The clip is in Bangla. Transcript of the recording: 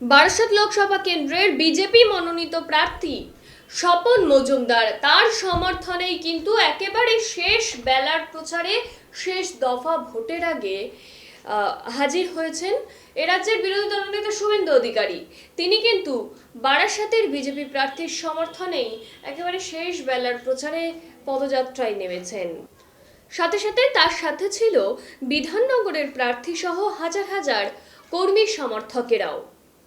বারাসাত লোকসভা কেন্দ্রের বিজেপি মনোনীত প্রার্থী স্বপন মজুমদার, তার সমর্থনেই কিন্তু একেবারে শেষ বেলার প্রচারে শেষ দফা ভোটের আগে হাজির হয়েছেন এ রাজ্যের বিরোধী দলনেতা শুভেন্দু অধিকারী। তিনি কিন্তু বারাসাতের বিজেপি প্রার্থীর সমর্থনেই একেবারে শেষ বেলার প্রচারে পদযাত্রায় নেমেছেন। সাথে সাথে তার সাথে ছিল বিধাননগরের প্রার্থী সহ হাজার হাজার কর্মী সমর্থকেরাও।